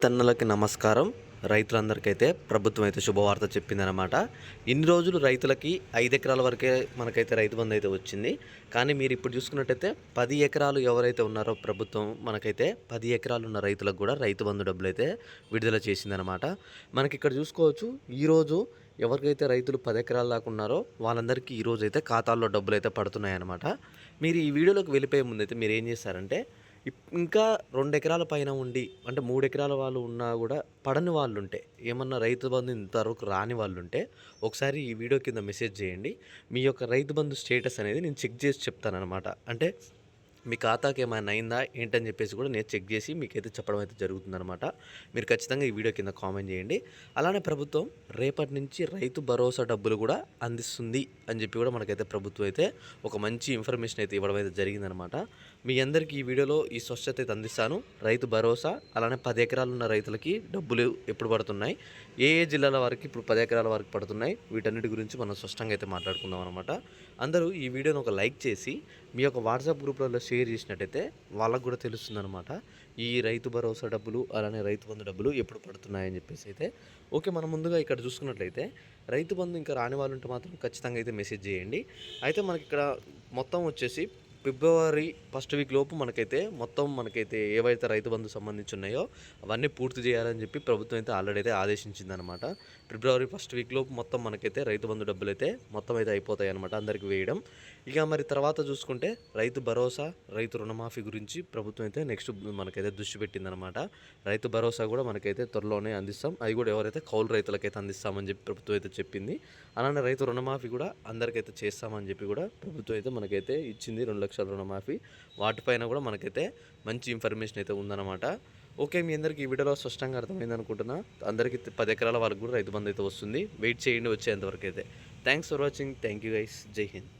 తన్నలకి నమస్కారం. రైతులందరికైతే ప్రభుత్వం అయితే శుభవార్త చెప్పిందనమాట ఇన్ని రోజులు రైతులకి ఐదు ఎకరాల వరకే మనకైతే రైతు బంధు అయితే వచ్చింది. కానీ మీరు ఇప్పుడు చూసుకున్నట్టయితే పది ఎకరాలు ఎవరైతే ఉన్నారో ప్రభుత్వం మనకైతే పది ఎకరాలు ఉన్న రైతులకు కూడా రైతు బంధు డబ్బులు అయితే విడుదల చేసిందనమాట మనకి ఇక్కడ చూసుకోవచ్చు ఈరోజు ఎవరికైతే రైతులు పది ఎకరాలు దాకా ఉన్నారో వాళ్ళందరికీ ఈరోజు అయితే ఖాతాల్లో డబ్బులు అయితే పడుతున్నాయి అనమాట మీరు ఈ వీడియోలోకి వెళ్ళిపోయే ముందైతే మీరు ఏం చేస్తారంటే ఇంకా రెండు ఎకరాల పైన ఉండి అంటే మూడు ఎకరాల వాళ్ళు ఉన్నా కూడా పడని వాళ్ళు ఉంటే ఏమన్నా రైతు బంధు ఇంతవరకు రాని వాళ్ళు ఉంటే ఒకసారి ఈ వీడియో కింద మెసేజ్ చేయండి. మీ యొక్క రైతు బంధు స్టేటస్ అనేది నేను చెక్ చేసి చెప్తానమాట అంటే మీ ఖాతాకి ఏమైనా అయిందా ఏంటని చెప్పేసి కూడా నేను చెక్ చేసి మీకైతే చెప్పడం అయితే జరుగుతుందనమాట మీరు ఖచ్చితంగా ఈ వీడియో కింద కామెంట్ చేయండి. అలానే ప్రభుత్వం రేపటి నుంచి రైతు భరోసా డబ్బులు కూడా అందిస్తుంది అని చెప్పి కూడా మనకైతే ప్రభుత్వం అయితే ఒక మంచి ఇన్ఫర్మేషన్ అయితే ఇవ్వడం అయితే జరిగిందనమాట మీ అందరికీ ఈ వీడియోలో ఈ స్వచ్ఛత అయితే అందిస్తాను. రైతు భరోసా అలానే పది ఎకరాలు ఉన్న రైతులకి డబ్బులు ఎప్పుడు పడుతున్నాయి ఏ ఏ జిల్లాల వారికి ఇప్పుడు పది ఎకరాల వరకు పడుతున్నాయి వీటన్నిటి గురించి మనం స్పష్టంగా అయితే మాట్లాడుకుందాం అనమాట అందరూ ఈ వీడియోని ఒక లైక్ చేసి మీ యొక్క వాట్సాప్ గ్రూప్లలో షేర్ చేసినట్టయితే వాళ్ళకు కూడా తెలుస్తుందన్నమాట. ఈ రైతు భరోసా డబ్బులు అలానే రైతు బంధు డబ్బులు ఎప్పుడు పడుతున్నాయని చెప్పేసి అయితే. ఓకే మనం ముందుగా ఇక్కడ చూసుకున్నట్లయితే రైతు బంధు ఇంకా రాని వాళ్ళు ఉంటే మాత్రం ఖచ్చితంగా అయితే మెసేజ్ చేయండి. అయితే మనకి ఇక్కడ మొత్తం వచ్చేసి ఫిబ్రవరి ఫస్ట్ వీక్ లోపు మనకైతే మొత్తం మనకైతే ఏవైతే రైతు బంధు సంబంధించి ఉన్నాయో అవన్నీ పూర్తి చేయాలని చెప్పి ప్రభుత్వం అయితే ఆల్రెడీ అయితే ఆదేశించిందనమాట. ఫిబ్రవరి ఫస్ట్ వీక్ లోపు మొత్తం మనకైతే రైతు బంధు డబ్బులు అయితే మొత్తం అయితే అయిపోతాయి అనమాట అందరికి వేయడం. ఇక మరి తర్వాత చూసుకుంటే రైతు భరోసా రైతు రుణమాఫీ గురించి ప్రభుత్వం అయితే నెక్స్ట్ మనకైతే దృష్టి పెట్టిందనమాట. రైతు భరోసా కూడా మనకైతే త్వరలోనే అందిస్తాం. అది కూడా ఎవరైతే కౌలు రైతులకైతే అందిస్తామని చెప్పి ప్రభుత్వం అయితే చెప్పింది. అలానే రైతు రుణమాఫీ కూడా అందరికైతే చేస్తామని చెప్పి కూడా ప్రభుత్వం అయితే మనకైతే ఇచ్చింది రెండు లక్షల రుణమాఫీ. వాటిపైన కూడా మనకైతే మంచి ఇన్ఫర్మేషన్ అయితే ఉందన్నమాట. ఓకే మీ అందరికీ ఈ వీడియోలో స్పష్టంగా అర్థమైంది అనుకుంటున్నా. అందరికీ పది ఎకరాల వాళ్ళకి కూడా రైతు బంధు అయితే వస్తుంది. వెయిట్ చేయండి వచ్చేంతవరకు అయితే. Thanks for watching thank you guys Jai Hind